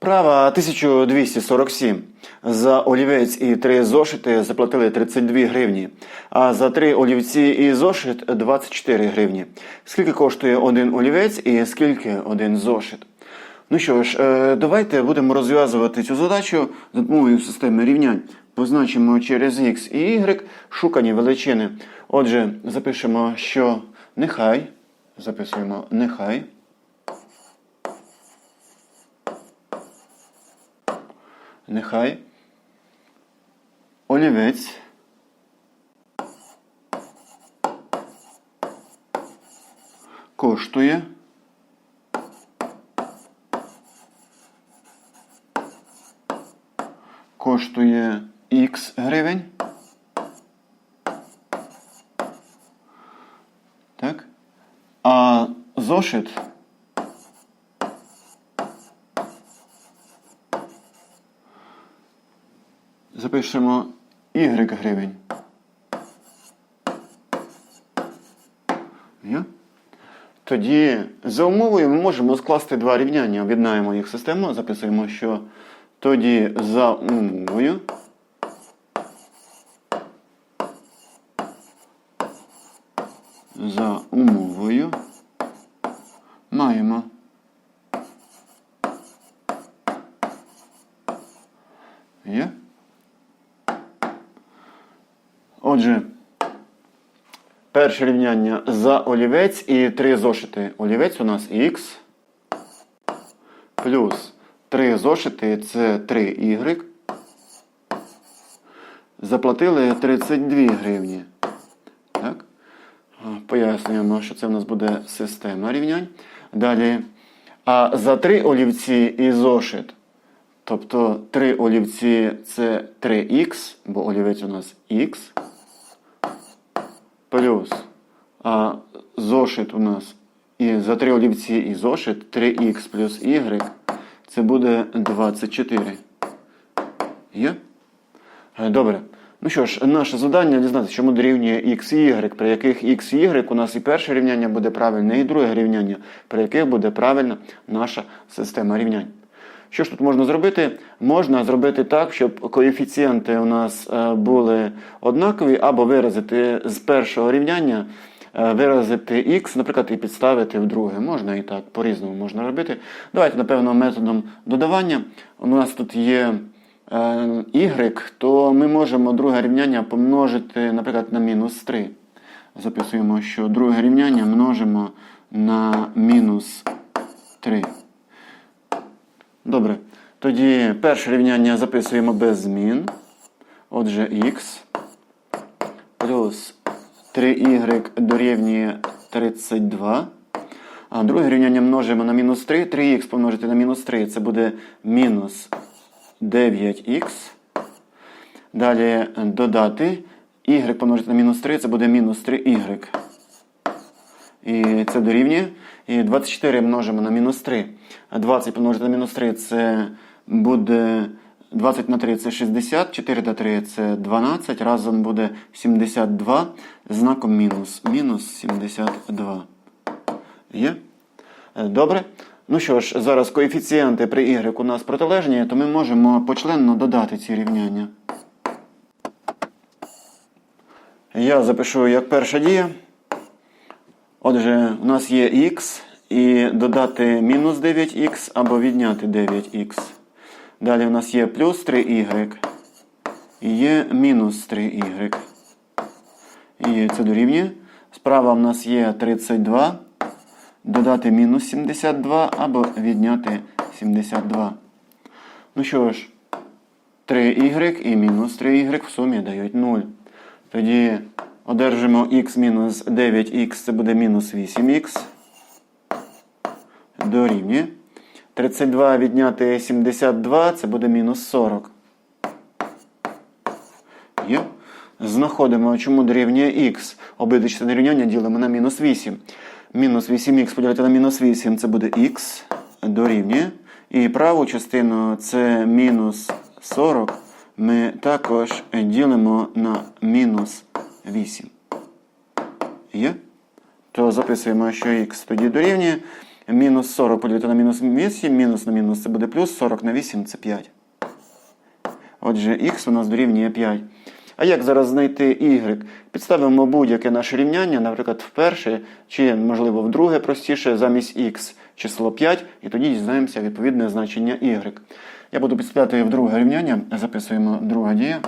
Вправа 1247. За олівець і три зошити заплатили 32 гривні, а за три олівці і зошит 24 гривні. Скільки коштує один олівець і скільки один зошит? Ну що ж, е, давайте будемо розв'язувати цю задачу за допомогою системи рівнянь. Позначимо через x і y шукані величини. Отже, запишемо, що нехай. Записуємо нехай. Нехай олівець коштує коштує X гривень. Так. А зошит запишемо Y гривень. Тоді за умовою ми можемо скласти два рівняння. Об'єднаємо їх систему, записуємо, що тоді за умовою за умовою маємо Є? Отже, перше рівняння за олівець і три зошити. Олівець у нас х плюс 3 зошити це 3y. Заплатили 32 гривні. Так? Пояснюємо, що це в нас буде система рівнянь. Далі. А за 3 олівці і зошит. Тобто 3 олівці це 3х, бо олівець у нас х. Плюс. А зошит у нас і за 3 олівці і зошит 3х плюс y. Це буде 24. Є? Е, Добре. Ну що ж, наше завдання дізнатися, чому дорівнює x і y, при яких x і y у нас і перше рівняння буде правильне, і друге рівняння, при яких буде правильна наша система рівнянь. Що ж тут можна зробити? Можна зробити так, щоб коефіцієнти у нас е, були однакові, або виразити з першого рівняння, е, виразити х, наприклад, і підставити в друге. Можна і так, по-різному можна робити. Давайте, напевно, методом додавання. У нас тут є е, y, то ми можемо друге рівняння помножити, наприклад, на мінус 3. Записуємо, що друге рівняння множимо на мінус 3. Добре. Тоді перше рівняння записуємо без змін. Отже, х плюс 3y дорівнює 32. А друге рівняння множимо на мінус 3. 3х помножити на мінус 3 це буде мінус 9х. Далі додати y помножити на мінус 3 це буде мінус 3y. І це дорівнює. І 24 множимо на мінус 3. 20 помножити на мінус 3 це буде 20 на 3 це 60, 4 на 3 це 12. Разом буде 72 знаком мінус. Мінус 72. Є? Е, Добре. Ну що ж, зараз коефіцієнти при y у нас протилежні, то ми можемо почленно додати ці рівняння. Я запишу як перша дія. Отже, у нас є х і додати мінус 9х або відняти 9х. Далі у нас є плюс 3y і є мінус 3y. І це дорівнює. Справа у нас є 32. Додати мінус 72 або відняти 72. Ну що ж, 3y і мінус 3y в сумі дають 0. Тоді одержимо х мінус 9х, це буде мінус 8х. Дорівнює. 32 відняти 72, це буде мінус 40. Є. Знаходимо, чому дорівнює х. Обидві частини ділимо на мінус 8. Мінус 8х поділити на мінус 8, це буде х дорівнює. І праву частину це мінус 40. Ми також ділимо на мінус 8. Є? То записуємо, що х тоді дорівнює. Мінус 40 поділити на мінус 8, мінус на мінус це буде плюс, 40 на 8 це 5. Отже, х у нас дорівнює 5. А як зараз знайти y? Підставимо будь-яке наше рівняння, наприклад, в перше, чи, можливо, в друге простіше, замість x число 5, і тоді дізнаємося відповідне значення y. Я буду підставляти в друге рівняння, записуємо друга дія.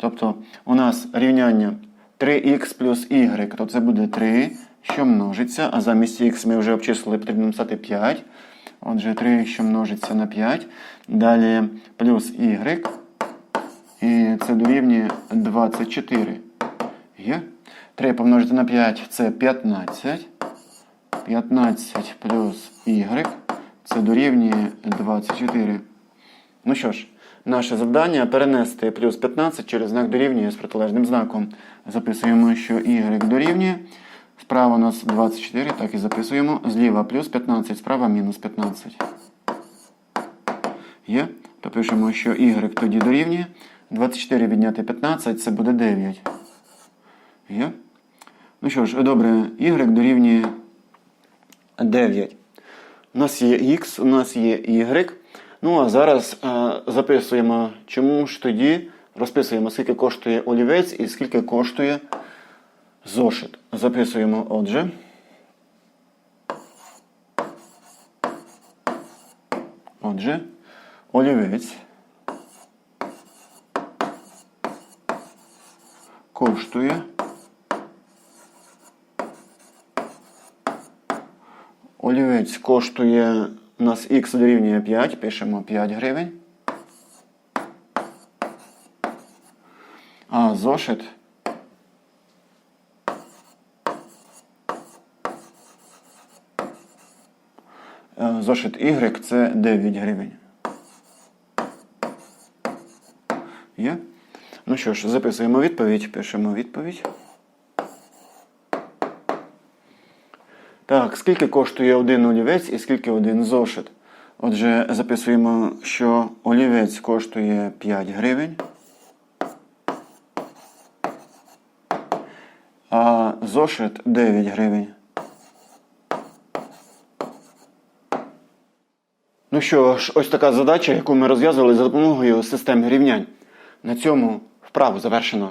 Тобто у нас рівняння 3х плюс y, то це буде 3, що множиться, а замість х ми вже обчислили, потрібно написати 5. Отже, 3, що множиться на 5. Далі плюс y. І це дорівнює 24. Є? 3 помножити на 5 це 15. 15 плюс y. Це дорівнює 24. Ну що ж, наше завдання перенести плюс 15 через знак дорівнює з протилежним знаком. Записуємо, що y дорівнює. Справа у нас 24, так і записуємо. Зліва плюс 15, справа мінус 15. Є? То пишемо, що y тоді дорівнює. 24 відняти 15 це буде 9. Є? Ну що ж, добре, y дорівнює 9. У нас є x, у нас є y. Ну а зараз е, записуємо, чому ж тоді розписуємо, скільки коштує олівець і скільки коштує зошит. Записуємо отже. Отже, олівець коштує олівець коштує у нас х дорівнює 5, пишемо 5 гривень. А зошит Е, Зошит Y це 9 гривень. Є? Ну що ж, записуємо відповідь, пишемо відповідь. Так, скільки коштує один олівець і скільки один зошит? Отже, записуємо, що олівець коштує 5 гривень. А зошит 9 гривень. Ну що ж, ось така задача, яку ми розв'язували за допомогою системи рівнянь. На цьому вправу завершено.